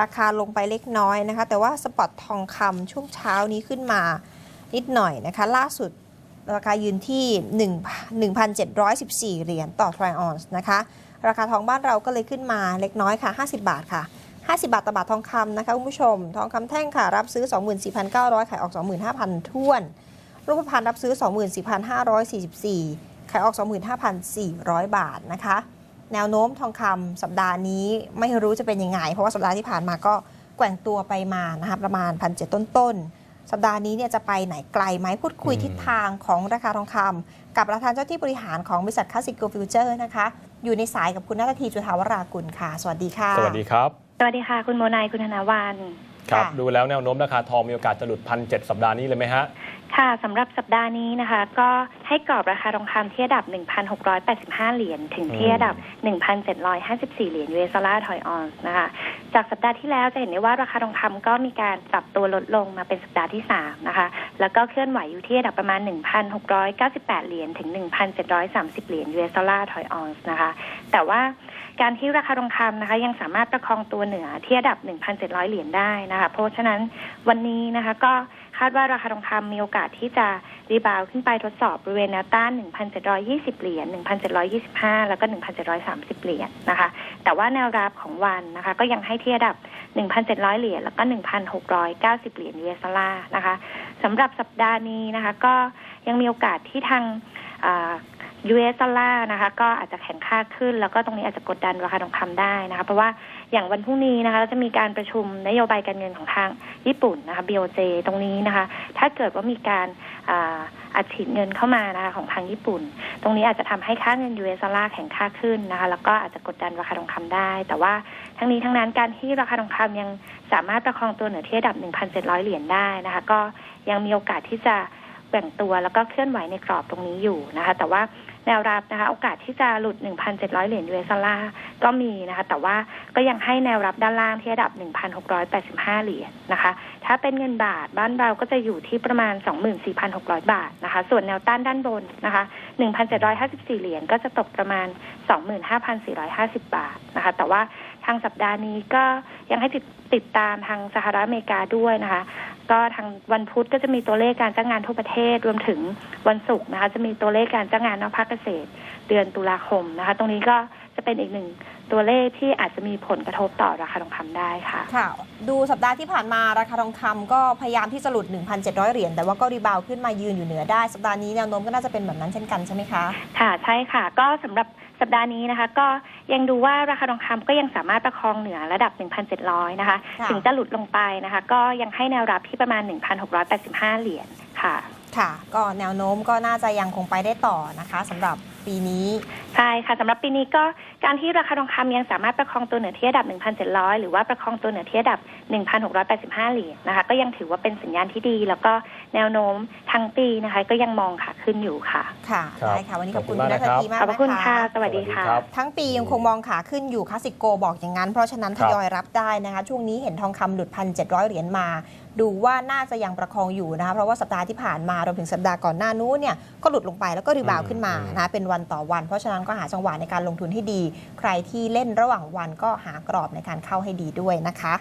ราคาลงไปเล็กน้อยนะคะ แต่ว่าสปอตทองคำช่วงเช้านี้ขึ้นมานิดหน่อยนะคะ ล่าสุดราคายืนที่1 1,714 เหรียญต่อทรอยออนซ์นะคะ ราคาทองบ้านเราก็เลยขึ้นมาเล็กน้อยค่ะ 50 บาทค่ะ 50 บาทต่อบาททองคำนะคะคุณผู้ชม ทองคำแท่งค่ะ รับซื้อ 24,900 ขายออก 25,000ท้วน รูปพรรณรับซื้อ 24,544 ขายออก 25,400 บาทนะคะ แนวโน้มทองคำสัปดาห์นี้ไม่รู้จะเป็นยังไง เพราะว่าสัปดาห์ที่ผ่านมาก็แกว่งตัวไปมานะคะประมาณ1,700ต้นๆ สัปดาห์นี้เนี่ยจะไปไหนไกลไหมพูดคุยอืมทิศทางของราคาทองคำกับประธานเจ้าที่บริหารของบริษัทคลาสสิกโกฟิวเจอร์นะคะ อยู่ในสายกับคุณนัททีจุธาวรากุลค่ะ สวัสดีค่ะ สวัสดีครับ สวัสดีค่ะ คุณโมนายคุณธนาวัน ครับค่ะดูแล้วแนวโน้มราคาทองมีโอกาสจะหลุดพันเสัปดาห์นี้เลยไหมฮะ ค่ะสำหรับสัปดาห์นี้นะคะ ก็ให้กรอบราคาทองคำที่ระดับ 1,685 เหรียญถึงที่อืมระดับ 1,754 เหรียญ US ดอลลาร์ถอยออนซ์นะคะ จากสัปดาห์ที่แล้วจะเห็นได้ว่าราคาทองคำก็มีการปรับตัวลดลงมาเป็นสัปดาห์ที่ 3 นะคะ แล้วก็เคลื่อนไหวอยู่ที่ระดับประมาณ 1,698 เหรียญถึง 1,730 เหรียญ US ดอลลาร์ถอยออนซ์นะคะ แต่ว่า การที่ราคาทองคำนะคะ ยังสามารถประคองตัวเหนือที่ระดับ 1,700 เหรียญได้นะคะ เพราะฉะนั้นวันนี้นะคะก็คาดว่าราคาทองคำมีโอกาสที่จะรีบาวขึ้นไปทดสอบบริเวณแนวต้าน 1,720 เหรียญ 1,725 แล้วก็ 1,730 เหรียญนะคะ แต่ว่าแนวรับของวันนะคะ ก็ยังให้ที่ระดับ 1,700 เหรียญ แล้วก็ 1,690 เหรียญ US ดอลลาร์นะคะสำหรับสัปดาห์นี้นะคะ ก็ยังมีโอกาสที่ทางอ่า US ดอลลาร์นะคะ ก็อาจจะแข็งค่าขึ้น แล้วก็ตรงนี้อาจจะกดดันราคาทองคำได้นะคะ เพราะว่าอย่างวันพรุ่งนี้นะคะจะมีการประชุมนโยบายการเงินของทางญี่ปุ่นนะคะ BOJ ตรงนี้นะคะ ถ้าเกิดว่ามีการอัดฉีดเงินเข้ามานะคะของทางญี่ปุ่น ตรงนี้อาจจะทำให้ค่าเงิน US ดอลลาร์แข็งค่าขึ้นนะคะ แล้วก็อาจจะกดดันราคาทองคำได้ แต่ว่าทั้งนี้ทั้งนั้นการที่ราคาทองคำยังสามารถประคองตัวเหนือที่ระดับ 1,700 เหรียญได้นะคะ ก็ยังมีโอกาสที่จะแบ่งตัวแล้วก็เคลื่อนไหวในกรอบตรงนี้อยู่นะคะ แต่ว่า แนวรับนะคะ โอกาสที่จะหลุด 1,700 เหรียญ US ดอลลาร์ก็มีนะคะ แต่ว่าก็ยังให้แนวรับด้านล่างที่ระดับ 1,685 เหรียญนะคะ ถ้าเป็นเงินบาทบ้านเราก็จะอยู่ที่ประมาณ 24,600 บาทนะคะ ส่วนแนวต้านด้านบนนะคะ 1,754 เหรียญก็จะตกประมาณ 25,450 บาทนะคะ แต่ว่าางสัปดาห์นี้ก็ยังให้ติดติดตามทางสหรัฐอเมริกาด้วยนะคะ ก็ทางวันพุธก็จะมีตัวเลขการจ้างงานทั่วประเทศรวมถึงวันศุกร์นะคะ จะมีตัวเลขการจ้างงานนอกภาคเกษตรเดือนตุลาคมนะคะ ตรงนี้ก็ จะเป็นอีกหนึ่งตัวเลขที่อาจจะมีผลกระทบต่อราคาทองคำได้ค่ะ ค่ะ ดูสัปดาห์ที่ผ่านมาราคาทองคำก็พยายามที่จะหลุด 1,700 เหรียญ แต่ว่าก็รีบาวด์ขึ้นมายืนอยู่เหนือได้ สัปดาห์นี้แนวโน้มก็น่าจะเป็นแบบนั้นเช่นกันใช่ไหมคะ ค่ะ ใช่ค่ะ ก็สำหรับสัปดาห์นี้นะคะ ก็ยังดูว่าราคาทองคำก็ยังสามารถประคองเหนือระดับ 1,700 นะคะค่ะถึงจะหลุดลงไปนะคะ ก็ยังให้แนวรับที่ประมาณ 1,685 เหรียญค่ะ ค่ะ ก็แนวโน้มก็น่าจะยังคงไปได้ต่อนะคะสำหรับ ปีนี้ ใช่ค่ะสำหรับปีนี้ก็การที่ราคาทองคำยังสามารถประคองตัวเหนือที่ระดับ 1,700 หรือว่าประคองตัวเหนือที่ระดับ 1,685 เหรียญนะคะ ก็ยังถือว่าเป็นสัญญาณที่ดี แล้วก็แนวโน้มทั้งปีนะคะ ก็ยังมองขาขึ้นอยู่ค่ะ ค่ะครับได้ค่ะ วันนี้ขอบคุณขอบคุคุณณมากนัทนะครับทีมากขอบพระคุณนะค่ะคะสวัสดีค่ะรับทั้งปียังคงมองขาขึ้นอยู่คลาสสิโกบอกอย่างนั้น เพราะฉะนั้นคทรับยอยรับได้นะคะ ช่วงนี้เห็นทองคำหลุดพันเจ็ดเหรียญมา ดูว่าน่าจะยังประคองอยู่นะคะเพราะว่าสัปดาห์ที่ผ่านมารวมถึงสัปดาห์ก่อนหน้านู้นเนี่ยก็หลุดลงไปแล้วก็รีบาวด์ขึ้นมาอืมนะคะเป็นวันต่อวัน เพราะฉะนั้นก็หาจังหวะในการลงทุนให้ดี ใครที่เล่นระหว่างวันก็หากรอบในการเข้าให้ดีด้วยนะคะ